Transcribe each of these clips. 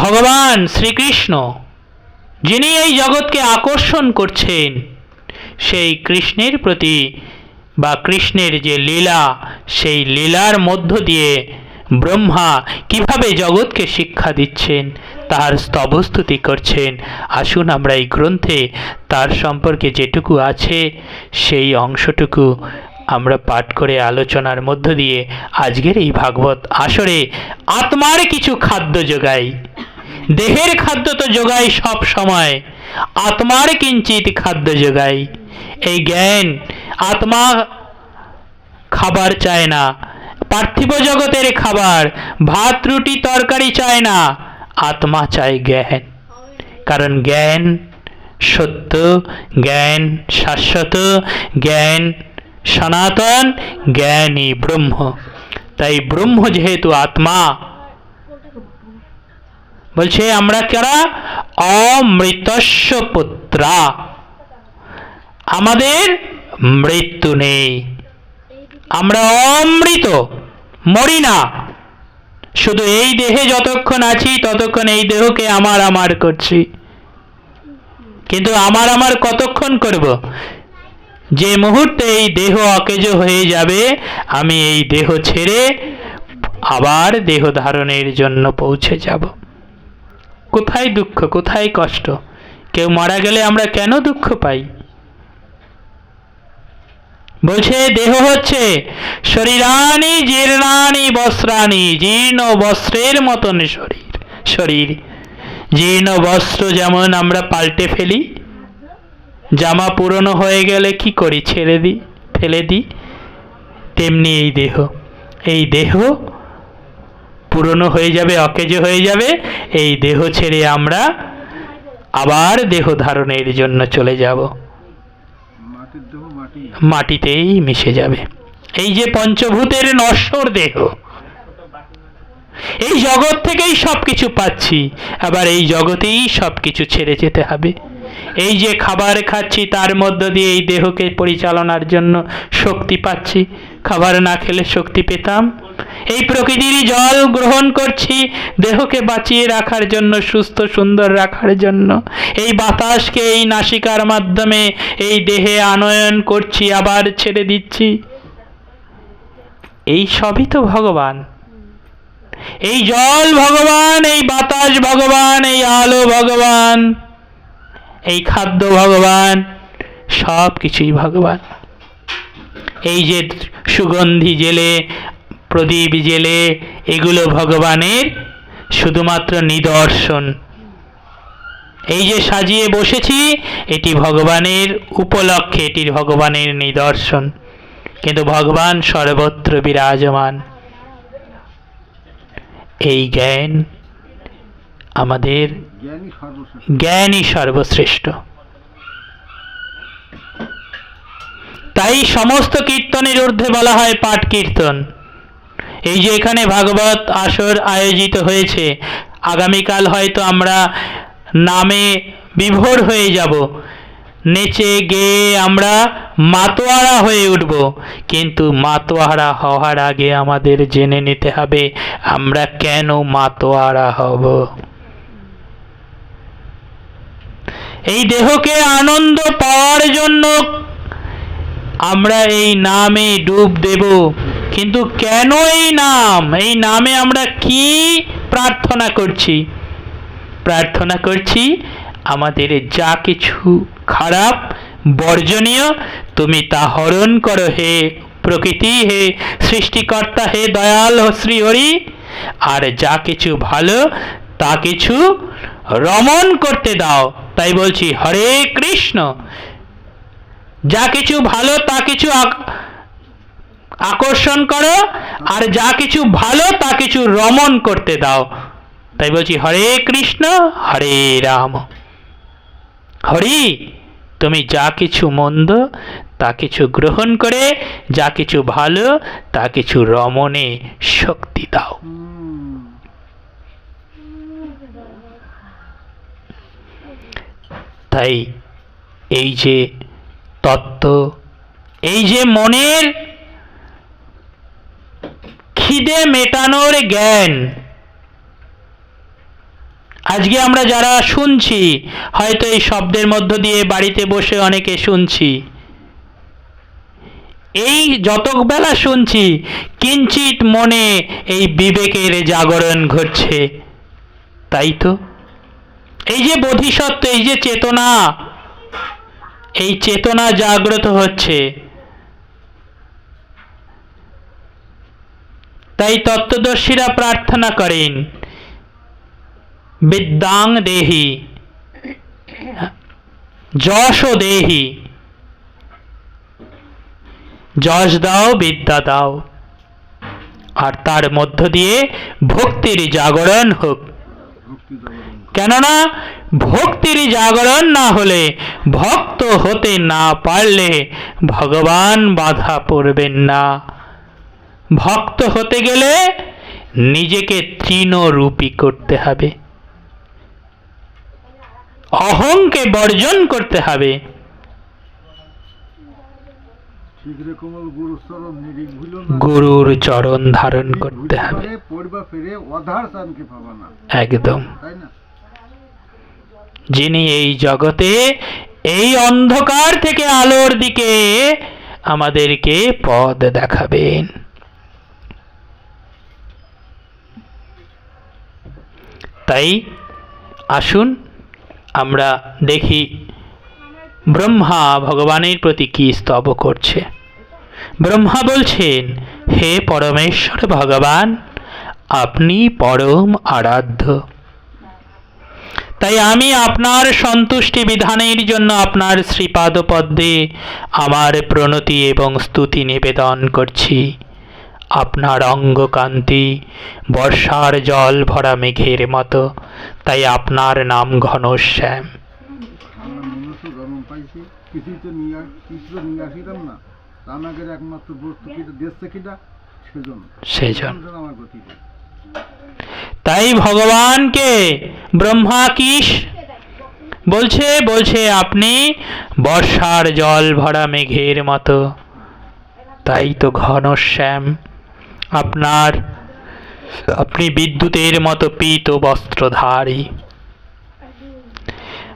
ভগবান শ্রীকৃষ্ণ, যিনি এই জগৎকে আকর্ষণ করছেন, সেই কৃষ্ণের প্রতি বা কৃষ্ণের যে লীলা, সেই লীলার মধ্য দিয়ে ব্রহ্মা কীভাবে জগৎকে শিক্ষা দিচ্ছেন, তার স্তবস্তুতি করছেন, আসুন আমরা এই গ্রন্থে তার সম্পর্কে যেটুকু আছে, সেই অংশটুকু আমরা পাঠ করে আলোচনার মধ্য দিয়ে আজকের এই ভাগবত আসরে আত্মার কিছু খাদ্য যোগাই। দেহের খাদ্য তো যোগাই সব সময়। আত্মার কিঞ্চিত খাদ্য যোগাই এই জ্ঞান আত্মা খাবার চায় না। পার্থিব জগতের খাবার, ভাত, রুটি, তরকারি চায় না। আত্মা চায় জ্ঞান। কারণ জ্ঞান সত্য, জ্ঞান শাশ্বত, জ্ঞান সনাতন, জ্ঞানই ব্রহ্ম। তাই ব্রহ্ম যেহেতু আত্মা বলছে, আমরা কারা? অমৃতস্য পুত্রা আমাদের মৃত্যু নেই। আমরা অমৃত, মরি না। শুধু এই দেহে যতক্ষণ আছি, ততক্ষণ এই দেহকে আমার আমার করছি। কিন্তু আমার আমার কতক্ষণ করব? যে মুহূর্তে এই দেহ অকেজ হয়ে যাবে, আমি এই দেহ ছেড়ে আবার দেহ ধারণের জন্য পৌঁছে যাব। কোথায় দুঃখ, কোথায় কষ্ট? কেউ মারা গেলে আমরা কেন দুঃখ পাই? বলছে, দেহ হচ্ছে শরীরানি জীর্ণানি বস্ত্রানি জীর্ণ বস্ত্রের মতন শরীর শরীর। জীর্ণ বস্ত্র যেমন আমরা পাল্টে ফেলি, জামা পুরনো হয়ে গেলে কি করি? ছেড়ে দিই ফেলে দিই তেমনি এই দেহ। এই দেহ পুরনো হয়ে যাবে অকেজো হয়ে যাবে এই দেহ ছেড়ে আমরা আবার দেহ ধারণের জন্য চলে যাব। মাটিতেই মিশে যাবে। এই যে পঞ্চভূতের নশ্বর দেহ এই জগৎ থেকেই সব কিছু পাচ্ছি আবার এই জগতেই সব কিছু ছেড়ে যেতে হবে। এই যে খাবার খাচ্ছি তার মধ্য দিয়ে এই দেহকে পরিচালনার জন্য শক্তি পাচ্ছি। খাবার না খেলে শক্তি পেতাম এই প্রকৃতির জল গ্রহণ করছি দেহকে বাঁচিয়ে রাখার জন্য, সুস্থ, সুন্দর রাখার জন্য। এই বাতাসকে এই নাসিকার মাধ্যমে এই দেহে আনয়ন করছি, আবার ছেড়ে দিচ্ছি। এই সবই তো ভগবান। এই জল ভগবান, এই বাতাস ভগবান, এই আলো ভগবান, এই খাদ্য ভগবান সব কিছুই ভগবান। এই যে সুগন্ধি জেলে প্রদীপ জেলে এগুলো ভগবানের শুধুমাত্র নিদর্শন। এই যে সাজিয়ে বসেছি, এটি ভগবানের উপলক্ষে এটি ভগবানের নিদর্শন। কিন্তু ভগবান সর্বত্র বিরাজমান। এই জ্ঞান আমাদের জ্ঞানই সর্বশ্রেষ্ঠ। তাই সমস্ত কীর্তনের ঊর্ধ্বে বলা হয় পাঠ কীর্তন। এই যে এখানে ভাগবত আসর আয়োজিত হয়েছে, আগামীকাল হয়তো আমরা নামে বিভোর হয়ে যাব। নেচে গেয়ে আমরা মাতোয়ারা হয়ে উঠব। কিন্তু মাতোয়ারা হওয়ার আগে আমাদের জেনে নিতে হবে, আমরা কেন মাতোয়ারা হব? এই দেহকে আনন্দ পাওয়ার জন্য আমরা এই নামে ডুব দেব। কিন্তু কেন এই নাম? এই নামে আমরা কি প্রার্থনা করছি? প্রার্থনা করছি, আমাদের যা কিছু খারাপ, বর্জনীয়, তুমি তা হরণ করো হে প্রকৃতি, হে সৃষ্টিকর্তা, হে দয়াল ও শ্রীহরি। আর যা কিছু ভালো, তা কিছু রমণ করতে দাও। তাই বলছি, হরে কৃষ্ণ। যা কিছু ভালো, তা কিছু আকর্ষণ করো, আর যা কিছু ভালো, তা কিছু রমণ করতে দাও। তাই বলছি, হরে কৃষ্ণ, হরে রাম। হরি, তুমি যা কিছু মন্দ, তা কিছু গ্রহণ করে, যা কিছু ভালো, তা কিছু রমণে শক্তি দাও। তাই এই যে তত্ত্ব, এই যে মনের খিদে মেটানোর জ্ঞান। আজকে আমরা যারা শুনছি, হয়তো এই শব্দের মধ্য দিয়ে বাড়িতে বসে অনেকে শুনছি। এই যতক বেলা শুনছি কিঞ্চিত মনে এই বিবেকের জাগরণ ঘটছে। তাই তো? এই যে বোধিসত্ত্ব, এই যে চেতনা, এই চেতনা জাগ্রত হচ্ছে। তাই তত্ত্বদর্শীরা প্রার্থনা করেন, বিদ্যাং দেহি, যশ দেহি, যশ দাও, বিদ্যা দাও। আর তার মধ্য দিয়ে ভক্তির জাগরণ হোক। কেননা ভক্তির জাগরণ না হলে ভক্ত হতে না পারলে ভগবান বাধা পড়বেন না। ভক্ত হতে গেলে নিজেকে তৃণরূপী করতে হবে। অহংকে বর্জন করতে হবে। গুরুর চরণ ধারণ করতে হবে। একদম। যিনি এই জগতে এই অন্ধকার থেকে আলোর দিকে আমাদেরকে পথ দেখাবেন। তাই আসুন আমরা দেখি ব্রহ্মা ভগবানের প্রতি কি স্তব করছে। ব্রহ্মা বলছেন, হে পরমেশ্বর ভগবান, আপনি পরম আরাধ্য। তাই আমি আপনার সন্তুষ্টি বিধানের জন্য আপনার শ্রীপাদ পদ্মে আমার প্রণতি এবং স্তুতি নিবেদন করছি। আপনার অঙ্গকান্তি বর্ষার জল ভরা মেঘের মতো, তাই আপনার নাম ঘনশ্যাম। কিছুই তাই ভগবানকে ব্রহ্মা কিস? বলছে বলছে আপনি, বর্ষার জল ভরা মেঘের মতো, তাই তো ঘনশ্যাম। আপনার, আপনি বিদ্যুতের মতো পীত বস্ত্রধারী।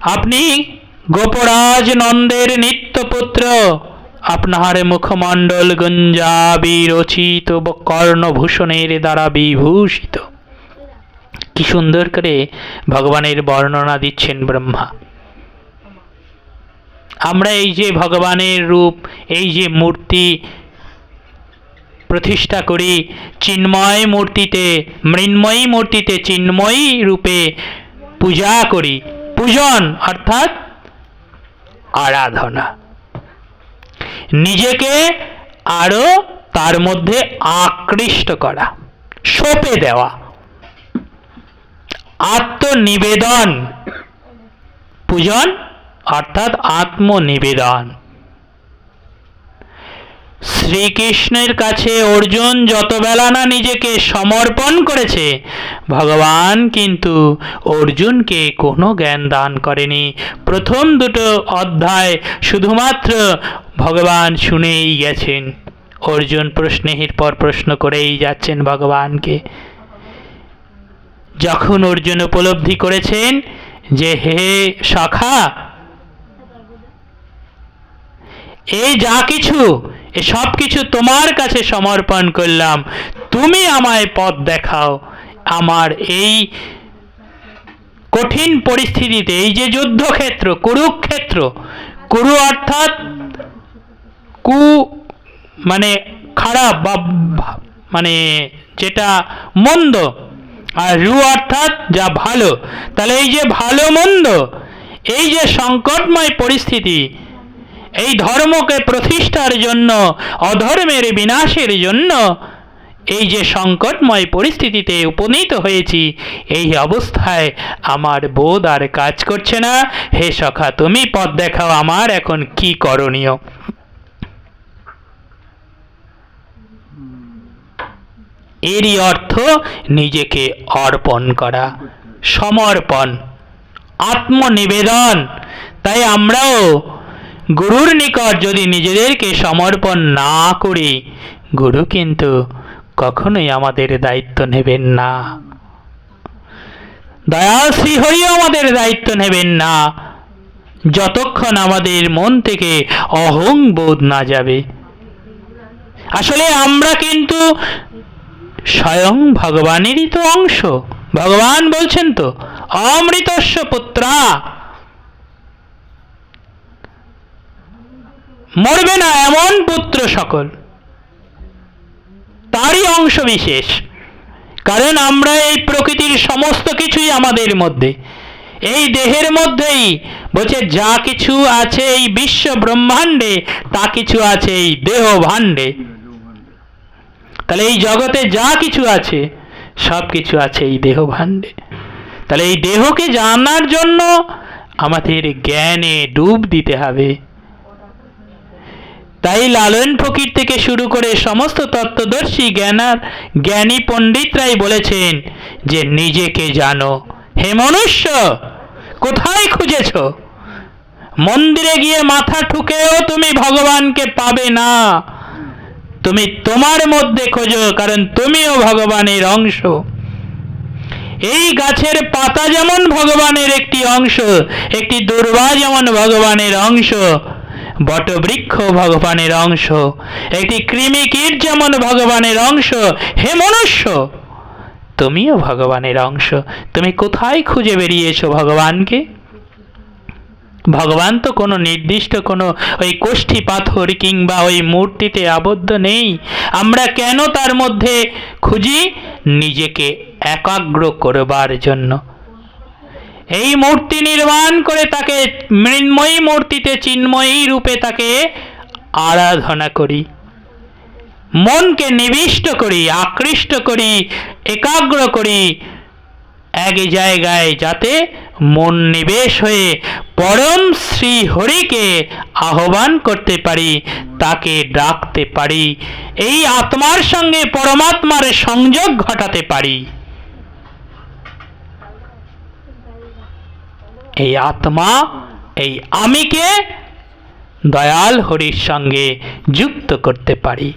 আপনি গোপরাজ নন্দের নিত্যপুত্র। আপনার মুখমণ্ডল গঞ্জাবি রচিত কর্ণভূষণের দ্বারা বিভূষিত। কি সুন্দর করে ভগবানের বর্ণনা দিচ্ছেন ব্রহ্মা। আমরা এই যে ভগবানের রূপ, এই যে মূর্তি প্রতিষ্ঠা করি। চিন্ময় মূর্তিতে, মৃন্ময়ী মূর্তিতে চিন্ময়ী রূপে পূজা করি। পূজন, অর্থাৎ আরাধনা। নিজেকে আরও তার মধ্যে আকৃষ্ট করা, সঁপে দেওয়া। আত্মনিবেদন। পূজন, অর্থাৎ আত্মনিবেদন। শ্রীকৃষ্ণের কাছে অর্জুন যত বেলা না নিজেকে সমর্পণ করেছে, ভগবান কিন্তু অর্জুনকে কোনো জ্ঞান দান করেনি। প্রথম দুটো অধ্যায় শুধুমাত্র ভগবান শুনেই গেছেন। অর্জুন প্রশ্নের পর প্রশ্ন করেই যাচ্ছেন ভগবানকে। যখন অর্জুন উপলব্ধি করেছেন যে, হে সখা এই যা কিছু, এ সব কিছু তোমার কাছে সমর্পণ করলাম। তুমি আমায় পথ দেখাও। আমার এই কঠিন পরিস্থিতিতে, এই যে যুদ্ধক্ষেত্র, কুরুক্ষেত্র, কুরু অর্থাৎ কু মানে খারাপ বা মানে যেটা মন্দ, আর রু অর্থাৎ যা ভালো। তাহলে এই যে ভালো মন্দ, এই যে সংকটময় পরিস্থিতি এই ধর্মকে প্রতিষ্ঠার জন্য, অধর্মের বিনাশের জন্য, এই যে সংকটময় পরিস্থিতিতে উপনীত হয়েছি, এই অবস্থায় আমার বোধ আর কাজ করছে না। হে সখা, তুমি পথ দেখাও আমার, এখন কি করণীয়? এরই অর্থ নিজেকে অর্পণ করা, সমর্পণ, আত্মনিবেদন। তাই আমরাও গুরুর নিকট যদি নিজেদেরকে সমর্পণ না করি, গুরু কিন্তু কখনোই আমাদের দায়িত্ব নেবেন না। দয়াল শ্রীহরিও আমাদের দায়িত্ব নেবেন না। যতক্ষণ আমাদের মন থেকে অহং বোধ না যাবে। আসলে আমরা কিন্তু স্বয়ং ভগবানেরই তো অংশ। ভগবান বলছেন তো, অমৃতস্য পুত্রা। মরবে না এমন পুত্র সকল। তারই অংশ বিশেষ। কারণ আমরা এই প্রকৃতির সমস্ত কিছুই আমাদের মধ্যে। এই দেহের মধ্যেই বলছে, যা কিছু আছে এই বিশ্ব ব্রহ্মাণ্ডে, তা কিছু আছে এই দেহ ভাণ্ডে তাহলে এই জগতে যা কিছু আছে, সব কিছু আছে এই দেহ ভাণ্ডে তাহলে এই দেহকে জানার জন্য আমাদের জ্ঞানে ডুব দিতে হবে। তাই লালন ফকির থেকে শুরু করে সমস্ত তত্ত্বদর্শী জ্ঞানার, জ্ঞানী পণ্ডিতরাই বলেছেন যে নিজেকে জানো? হে মনুষ্য, কোথায় খুঁজেছ? মন্দিরে গিয়ে মাথা ঠুকেও তুমি ভগবানকে পাবে না। তুমি তোমার মধ্যে খোঁজো, কারণ তুমিও ভগবানের অংশ। এই গাছের পাতা যেমন ভগবানের একটি অংশ, একটি দুর্বা যেমন ভগবানের অংশ বটবৃক্ষ ভগবানের অংশ। একটি কৃমি কীট যেমন ভগবানের অংশ, হে মনুষ্য, তুমিও ভগবানের অংশ। তুমি কোথায় খুঁজে বেরিয়েছো ভগবানকে? ভগবান তো কোনো নির্দিষ্ট কোনো ওই কোষ্ঠী পাথর কিংবা ওই মূর্তিতে আবদ্ধ নেই। আমরা কেন তার মধ্যে খুঁজি? নিজেকে একাগ্র করবার জন্য। এই মূর্তি নির্মাণ করে তাকে মৃন্ময়ী মূর্তিতে চিন্ময়ী রূপে তাকে আরাধনা করি। মনকে নিবিষ্ট করি, আকৃষ্ট করি, একাগ্র করি এক জায়গায় যাতে মন নিবেশ হয়ে পরম শ্রী হরিকে আহ্বান করতে পারি, তাকে ডাকতে পারি। এই আত্মার সঙ্গে পরমাত্মার সংযোগ ঘটাতে পারি। এই আত্মা, এই আমিকে দয়াল হরির সঙ্গে যুক্ত করতে পারি।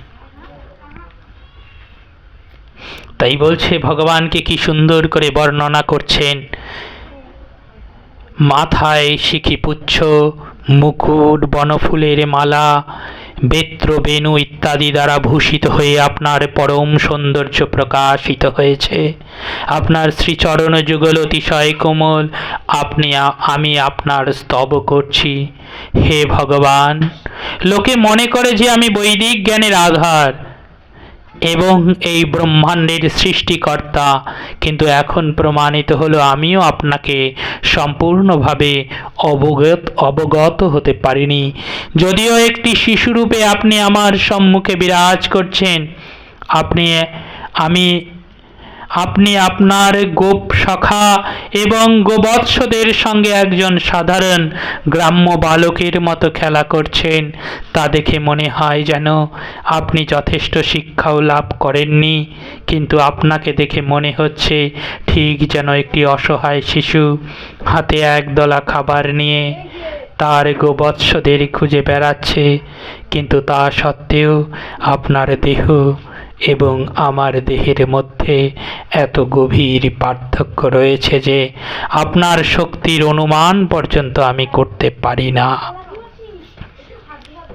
তাই বলছে, ভগবানকে কি সুন্দর করে বর্ণনা করছেন? মাথায় শিখি পুচ্ছ, মুকুট, বনফুলের মালা বেত্র বেনু ইত্যাদি দ্বারা ভূষিত হয়ে আপনার পরম সৌন্দর্য প্রকাশিত হয়েছে। আপনার শ্রীচরণ যুগল অতিশয় কোমল। আপনি আমি আপনার স্তব করছি। হে ভগবান, লোকে মনে করে যে আমি বৈদিক জ্ঞানের আধার। এবং এই ব্রহ্মাণ্ডের সৃষ্টিকর্তা। কিন্তু এখন প্রমাণিত হলো, আমিও আপনাকে সম্পূর্ণভাবে অবগত অবগত হতে পারিনি। যদিও একটি শিশুরূপে আপনি আমার সম্মুখে বিরাজ করছেন, আপনি, আমি আপনি আপনার গোপ সখা এবং গোবৎসদের সঙ্গে একজন সাধারণ গ্রাম্য বালকের মতো খেলা করছেন। তা দেখে মনে হয় যেন আপনি যথেষ্ট শিক্ষাও লাভ করেননি। কিন্তু আপনাকে দেখে মনে হচ্ছে ঠিক যেন একটি অসহায় শিশু হাতে একদলা খাবার নিয়ে তার গোবৎসদের খুঁজে বেড়াচ্ছে। কিন্তু তা সত্ত্বেও আপনার দেহ এবং আমার দেহের মধ্যে এত গভীর পার্থক্য রয়েছে যে আপনার শক্তির অনুমান পর্যন্ত আমি করতে পারি না।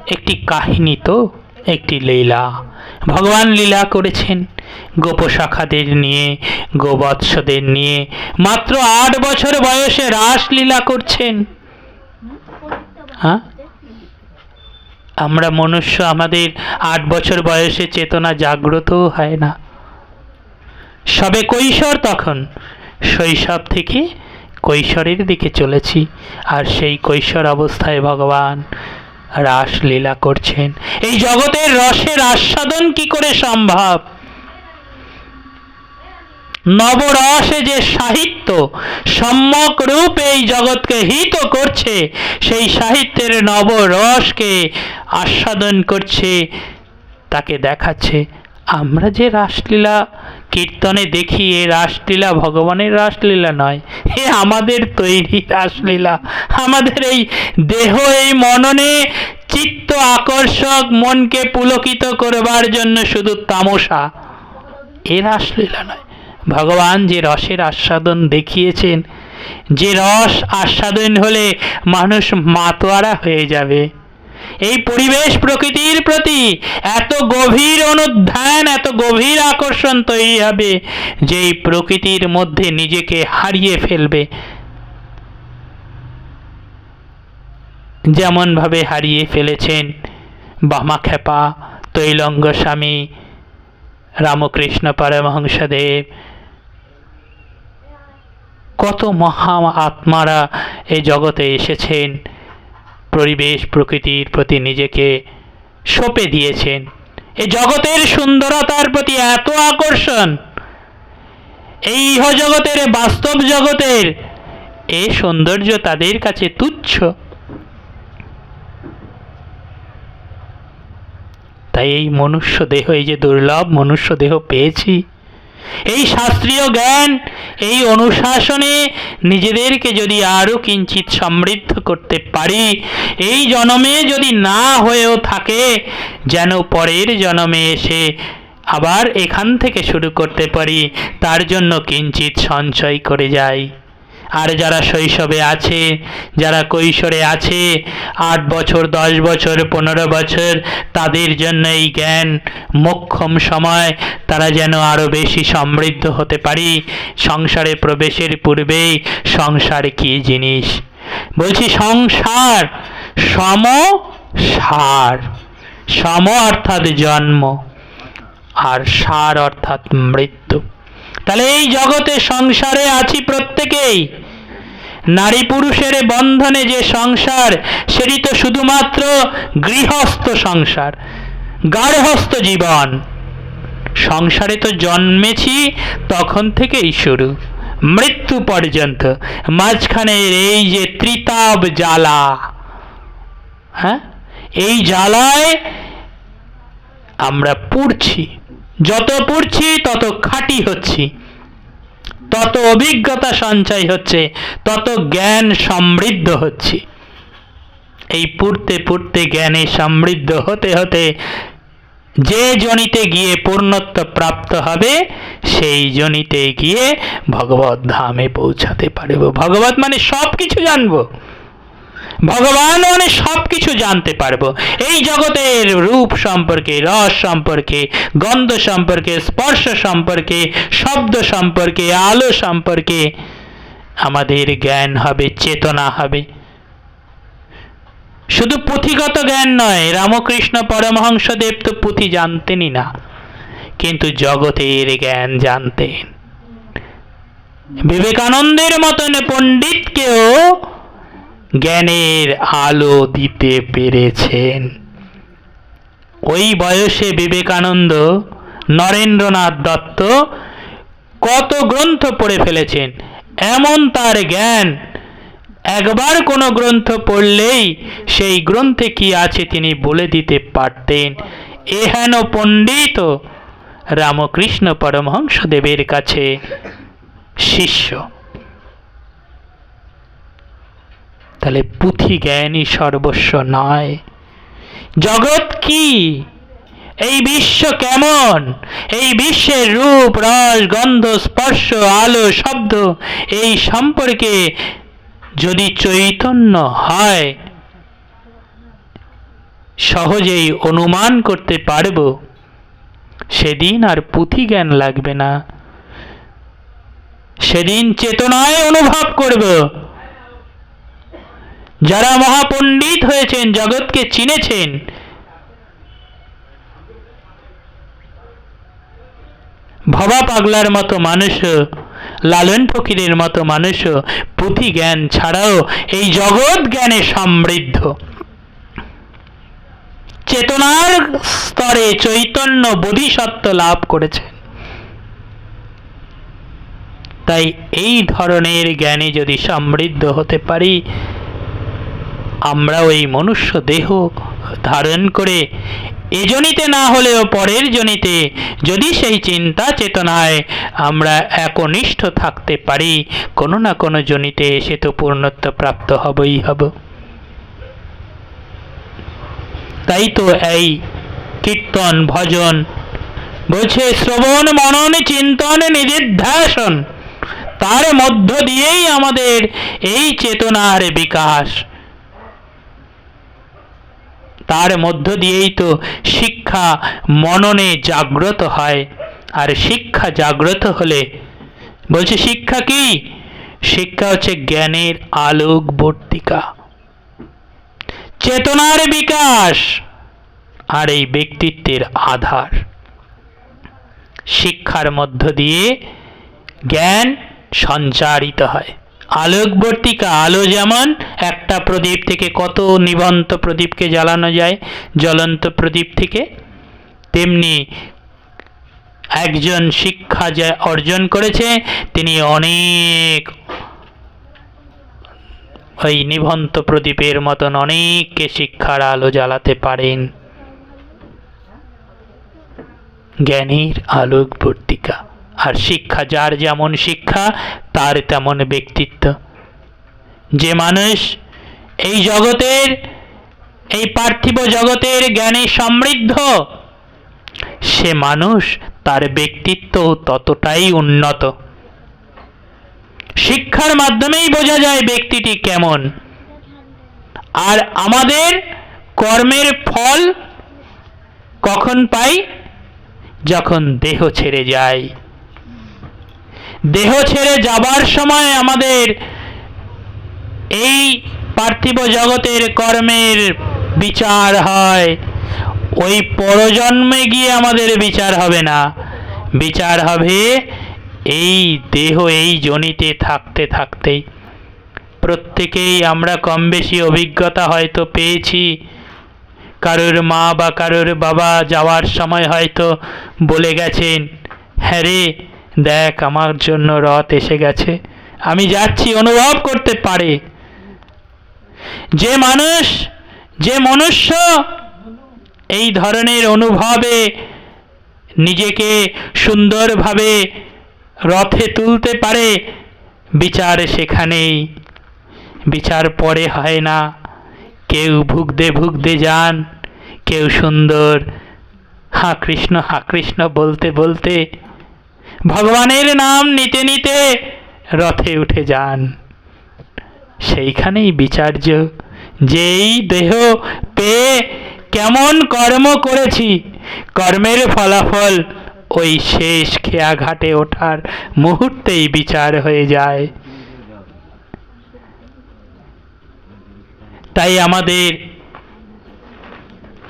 একটি কাহিনী তো, একটি লীলা। ভগবান লীলা করেছেন। গোপশাখাদের নিয়ে, গোবৎসদের নিয়ে মাত্র আট বছর বয়সে রাসলীলা করছেন। হ্যাঁ? আমরা মনুষ্য, আমাদের আট বছর বয়সে চেতনা জাগ্রতও হয় না। সবে কৈশোর তখন। শৈশব থেকে কৈশোরের দিকে চলেছি আর সেই কৈশোর অবস্থায় ভগবান রাসলীলা করছেন। এই জগতের রসের আস্বাদন কি করে সম্ভব? নবরসে যে সাহিত্য সম্যক রূপ এই জগৎকে হিত করছে, সেই সাহিত্যের নবরসকে আস্বাদন করছে, তাকে দেখাচ্ছে। আমরা যে রাসলীলা কীর্তনে দেখি, এ রাসলীলা ভগবানের রাসলীলা নয়, এ আমাদের তৈরি রাসলীলা। আমাদের এই দেহ, এই মননে চিত্ত আকর্ষক, মনকে পুলকিত করবার জন্য শুধু তামসা। এ রাসলীলা নয় ভগবান যে রসের আস্বাদন দেখিয়েছেন, যে রস আস্বাদন হলে মানুষ মাতোয়ারা হয়ে যাবে। এই পরিবেশ প্রকৃতির প্রতি এত গভীর অনুধ্যান, এত গভীর আকর্ষণ তৈরি হবে যে এই প্রকৃতির মধ্যে নিজেকে হারিয়ে ফেলবে। যেমনভাবে হারিয়ে ফেলেছেন বামাখ্যাপা, তৈলঙ্গ স্বামী, রামকৃষ্ণ পরমহংসদেব কত মহা আত্মারা এই জগতে এসেছেন, পরিবেশ প্রকৃতির প্রতি নিজেকে সঁপে দিয়েছেন। এই জগতের সুন্দরতার প্রতি এত আকর্ষণ, এই ইহ জগতের বাস্তব জগতের, এ সৌন্দর্য তাদের কাছে তুচ্ছ। তাই এই মনুষ্য দেহ, এই যে দুর্লভ মনুষ্য দেহ পেয়েছি এই শাস্ত্রীয় জ্ঞান, এই অনুশাসনে নিজেদেরকে যদি আরও কিঞ্চিত সমৃদ্ধ করতে পারি, এই জনমে যদি না হয়েও থাকে, যেন পরের জনমে এসে আবার এখান থেকে শুরু করতে পারি, তার জন্য কিঞ্চিত সঞ্চয় করে যাই। আর যারা শৈশবে আছে, যারা কৈশোরে আছে, আট বছর, দশ বছর, পনেরো বছর, তাদের জন্য এই জ্ঞান মোক্ষম সময়। তারা যেন আরও বেশি সমৃদ্ধ হতে পারি। সংসারে প্রবেশের পূর্বেই সংসার কী জিনিস? বলছি সংসার, সম সার। সম অর্থাৎ জন্ম, আর সার অর্থাৎ মৃত্যু। তাহলে এই জগতে সংসারে আছি প্রত্যেকেই। নারী পুরুষের বন্ধনে যে সংসার, সেটি তো শুধুমাত্র গৃহস্থ সংসার, গার্হস্থ জীবন। সংসারে তো জন্মেছি, তখন থেকেই শুরু, মৃত্যু পর্যন্ত। মাঝখানের এই যে ত্রিতাব জ্বালা হ্যাঁ? এই জ্বালায় আমরা পুড়ছি। যত পড়ছি, তত খাঁটি হচ্ছি। তত অভিজ্ঞতা সঞ্চয় হচ্ছে, তত জ্ঞান সমৃদ্ধ হচ্ছে। এই পড়তে পড়তে জ্ঞানে সমৃদ্ধ হতে হতে যে জনিতে গিয়ে পূর্ণত্ব প্রাপ্ত হবে, সেই জনিতে গিয়ে ভগবত ধামে পৌঁছাতে পারব। ভগবত মানে সব কিছু জানব। ভগবান মানে সব কিছু জানতে পারব। এই জগতের রূপ সম্পর্কে, রস সম্পর্কে, গন্ধ সম্পর্কে, স্পর্শ সম্পর্কে, শব্দ সম্পর্কে, আলো সম্পর্কে আমাদের জ্ঞান হবে, চেতনা হবে। শুধু পুঁথিগত জ্ঞান নয়, রামকৃষ্ণ পরমহংসদেব তো পুঁথি জানতেনই না, কিন্তু জগতের জ্ঞান জানতেন। বিবেকানন্দের মতন পণ্ডিতকেও জ্ঞানের আলো দিতে পেরেছেন। ওই বয়সে বিবেকানন্দ নরেন্দ্রনাথ দত্ত কত গ্রন্থ পড়ে ফেলেছেন। এমন তার জ্ঞান, একবার কোনো গ্রন্থ পড়লেই সেই গ্রন্থে কি আছে তিনি বলে দিতে পারতেন। এহেন পণ্ডিত রামকৃষ্ণ পরমহংসদেবের কাছে শিষ্য। তাহলে পুঁথি জ্ঞানই সর্বস্ব নয়। জগৎ কি? এই বিশ্ব কেমন? এই বিশ্বের রূপ, রস, গন্ধ, স্পর্শ, আলো, শব্দ, এই সম্পর্কে যদি চৈতন্য হয়, সহজেই অনুমান করতে পারব, সেদিন আর পুঁথি জ্ঞান লাগবে না। সেদিন চেতনায় অনুভব করব যারা মহাপণ্ডিত হয়েছেন, জগৎকে চিনেছেন, ভবা পাগলার মতো মানুষও লালন ফকিরের মতো মানুষও পুঁথি জ্ঞান ছাড়াও এই জগৎ জ্ঞানে সমৃদ্ধ। চেতনার স্তরে চৈতন্য বোধিসত্ত্ব লাভ করেছেন। তাই এই ধরনের জ্ঞানে যদি সমৃদ্ধ হতে পারি আমরাও এই মনুষ্য দেহ ধারণ করে এজনিতে না হলেও পরের জনিতে যদি সেই চিন্তা চেতনায় আমরা একনিষ্ঠ থাকতে পারি, কোনো না কোনো জনিতে এসে তো পূর্ণত্ব প্রাপ্ত হবই হব। তাই তো এই কীর্তন, ভজন বলছে শ্রবণ, মনন, চিন্তন, নিদিধ্যাসন, তার মধ্য দিয়েই আমাদের এই চেতনার বিকাশ। তার মধ্য দিয়েই তো শিক্ষা মননে জাগ্রত হয়। আর শিক্ষা জাগ্রত হলে, বলছে, শিক্ষা কি? শিক্ষা হচ্ছে জ্ঞানের আলোক বর্তিকা। চেতনার বিকাশ আর এই ব্যক্তিত্বের আধার। শিক্ষার মধ্য দিয়ে জ্ঞান সঞ্চারিত হয়। আলোকবর্তিকা আলো যেমন, একটা প্রদীপ থেকে কত নিবন্ত প্রদীপকে জ্বালানো যায়, জ্বলন্ত প্রদীপ থেকে? তেমনি একজন শিক্ষা যা অর্জন করেছে, তিনি অনেক ওই নিভন্ত প্রদীপের মতন অনেককে শিক্ষার আলো জ্বালাতে পারেন। জ্ঞানের আলোক বর্তিকা আর শিক্ষা, যার যেমন শিক্ষা, তার তেমন ব্যক্তিত্ব। যে মানুষ এই জগতের, এই পার্থিব জগতের জ্ঞানে সমৃদ্ধ, সে মানুষ তার ব্যক্তিত্ব ততটাই উন্নত। শিক্ষার মাধ্যমেই বোঝা যায় ব্যক্তিটি কেমন। আর আমাদের কর্মের ফল কখন পাই? যখন দেহ ছেড়ে যায়। দেহ ছেড়ে যাবার সময় আমাদের এই পার্থিব জগতের কর্মের বিচার হয়। ওই পরজন্মে গিয়ে আমাদের বিচার হবে না। বিচার হবে এই দেহ, এই জনিতে থাকতে থাকতেই। প্রত্যেকেই আমরা কম বেশি অভিজ্ঞতা হয়তো পেয়েছি। কারোর মা বা কারোর বাবা যাওয়ার সময় হয়তো বলে গেছেন হ্যাঁ রে দেখ, আমার জন্য রথ এসে গেছে। আমি যাচ্ছি, অনুভব করতে পারে। যে মানুষ, যে মনুষ্য, এই ধরনের অনুভবে নিজেকে সুন্দরভাবে রথে তুলতে পারে, বিচার সেখানেই। বিচার পরে হয় না। কেউ ভুগতে ভুগতে যান, কেউ সুন্দর, হা কৃষ্ণ হা কৃষ্ণ বলতে বলতে ভগবানের নাম নিতে নিতে রথে উঠে যান। সেইখানেই বিচার্য, যেই দেহ পেয়ে কেমন কর্ম করেছি, কর্মের ফলাফল ওই শেষ খেয়া ঘাটে ওঠার মুহূর্তেই বিচার হয়ে যায়। তাই আমাদের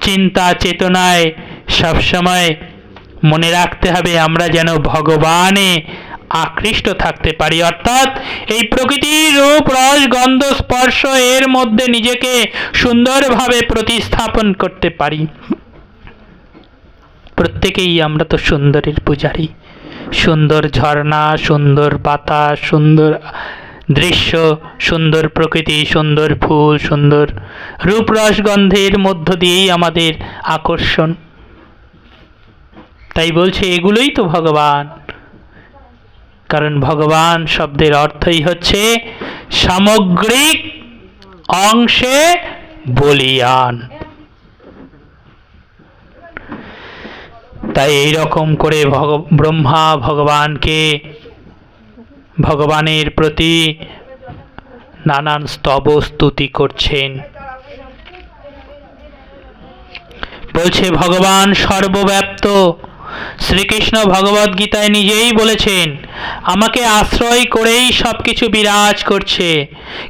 চিন্তা চেতনায় সবসময় মনে রাখতে হবে আমরা যেন ভগবানে আকৃষ্ট থাকতে পারি। অর্থাৎ এই প্রকৃতির রূপ, রস, গন্ধ, স্পর্শ এর মধ্যে নিজেকে সুন্দরভাবে প্রতিস্থাপন করতে পারি। প্রত্যেকেই আমরা তো সুন্দরের পূজারী। সুন্দর ঝর্ণা, সুন্দর বাতাস, সুন্দর দৃশ্য, সুন্দর প্রকৃতি, সুন্দর ফুল, সুন্দর রূপ, রস, গন্ধের মধ্য দিয়েই আমাদের আকর্ষণ। তাই বলছে, এগুলোই তো ভগবান। কারণ ভগবান শব্দের অর্থই হচ্ছে সামগ্রিক অংশে বলিয়ান। তাই এই রকম করে ব্রহ্মা ভগবানকে ভগবানের প্রতি নানান স্তব স্তুতি করছেন। বলছে, ভগবান সর্বব্যাপ্ত শ্রীকৃষ্ণ ভগবদ গীতায় নিজেই বলেছেন, আমাকে আশ্রয় করেই সব কিছু বিরাজ করছে,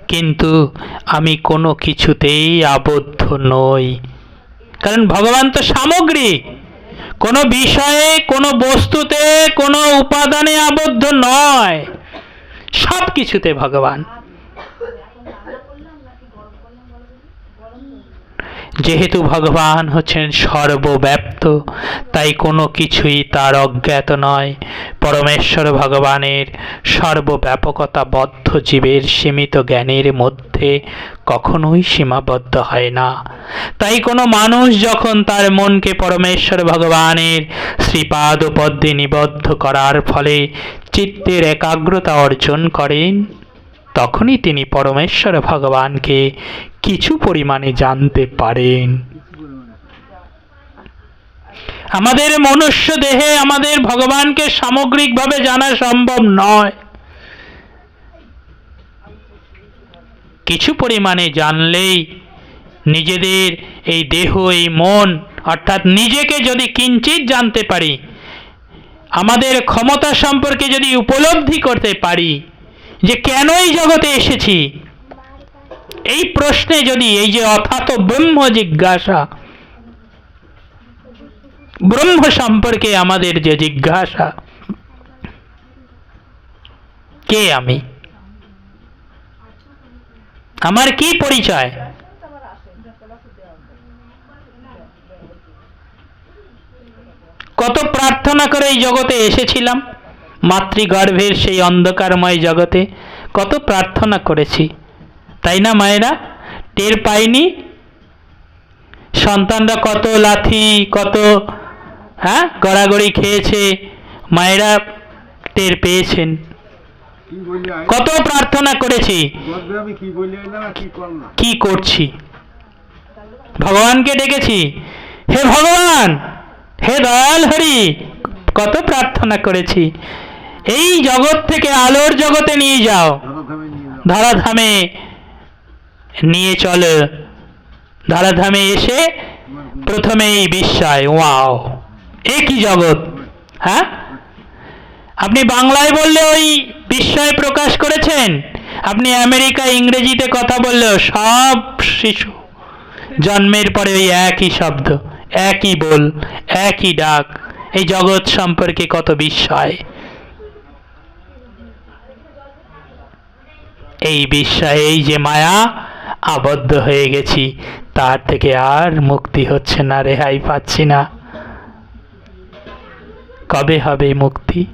কিন্তু আমি কোনো কিছুতেই আবদ্ধ নই। কারণ ভগবান তো সামগ্রিক কোনো বিষয়ে, কোনো বস্তুতে, কোনো উপাদানে আবদ্ধ নয়। সব কিছুতে ভগবান। যেহেতু ভগবান হচ্ছেন সর্বব্যাপ্ত, তাই কোনো কিছুই তার অজ্ঞাত নয়। পরমেশ্বর ভগবানের সর্বব্যাপকতা বদ্ধ জীবের সীমিত জ্ঞানের মধ্যে কখনোই সীমাবদ্ধ হয় না। তাই কোনো মানুষ যখন তার মনকে পরমেশ্বর ভগবানের শ্রীপাদ পদ্মে নিবদ্ধ করার ফলে চিত্তের একাগ্রতা অর্জন করেন তখনই তিনি পরমেশ্বর ভগবানকে কিছু পরিমাণে জানতে পারেন। আমাদের মনুষ্য দেহে আমাদের ভগবানকে সামগ্রিকভাবে জানা সম্ভব নয়। কিছু পরিমাণে জানলেই নিজেদের এই দেহ, এই মন, অর্থাৎ নিজেকে যদি কিঞ্চিত জানতে পারি, আমাদের ক্ষমতা সম্পর্কে যদি উপলব্ধি করতে পারি যে কেন এই জগতে এসেছি? এই প্রশ্নে যদি এই যে অথাত ব্রহ্ম জিজ্ঞাসা, ব্রহ্ম সম্পর্কে আমাদের যে জিজ্ঞাসা, কে আমি? আমার কি পরিচয়? কত প্রার্থনা করে এই জগতে এসেছিলাম? মাতৃগর্ভের সেই অন্ধকারময় জগতে কত প্রার্থনা করেছি। তাই না মায়েরা? টের পাইনি? সন্তানরা কত লাথি কত হ্যাঁ গড়াগড়ি খেয়েছে মায়েরা টের পেয়েছেন। কত প্রার্থনা করেছি। কি করছি? ভগবানকে ডেকেছি। হে ভগবান! হে দয়াল হরি! কত প্রার্থনা করেছি। এই জগৎ থেকে আলোর জগতে নিয়ে যাও। ধারাধামে নিয়ে চলো। ধরাধামে এসে প্রথমে এই বিস্ময়। ওয়াও, এ কি জগৎ? হ্যাঁ? আপনি বাংলায় বললে ওই বিস্ময় প্রকাশ করেছেন? আপনি আমেরিকা, ইংরেজিতে কথা বললেও সব শিশু জন্মের পরে ওই একই শব্দ, একই বল, একই ডাক। এই জগৎ সম্পর্কে কত বিস্ময়। এই বিশ্বাসেই যে মায়া, আবদ্ধ হয়ে গেছি। তার থেকে আর মুক্তি হচ্ছে না, রেহাই পাচ্ছি না। কবে হবে মুক্তি?